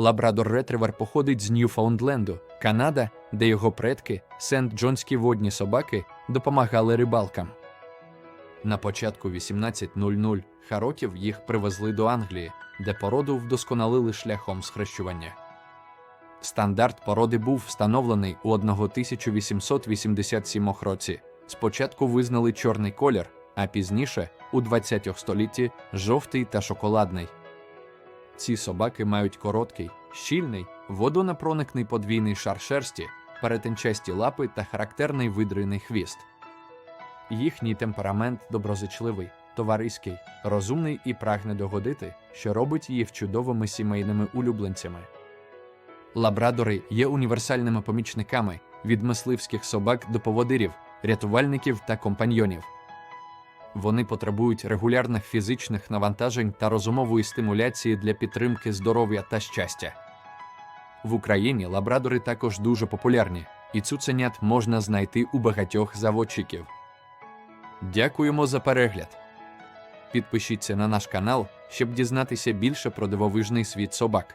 Лабрадор ретривер походить з Ньюфаундленду, Канада, де його предки, Сент-Джонські водні собаки, допомагали рибалкам. На початку 1800 хароків їх привезли до Англії, де породу вдосконалили шляхом схрещування. Стандарт породи був встановлений у 1887 році. Спочатку визнали чорний колір, а пізніше, у 20 столітті, жовтий та шоколадний. Ці собаки мають короткий, щільний, водонепроникний подвійний шар шерсті, перетинчасті лапи та характерний видриний хвіст. Їхній темперамент доброзичливий, товариський, розумний і прагне догодити, що робить їх чудовими сімейними улюбленцями. Лабрадори є універсальними помічниками від мисливських собак до поводирів, рятувальників та компаньйонів. Вони потребують регулярних фізичних навантажень та розумової стимуляції для підтримки здоров'я та щастя. В Україні лабрадори також дуже популярні, і цуценят можна знайти у багатьох заводчиків. Дякуємо за перегляд. Підпишіться на наш канал, щоб дізнатися більше про дивовижний світ собак.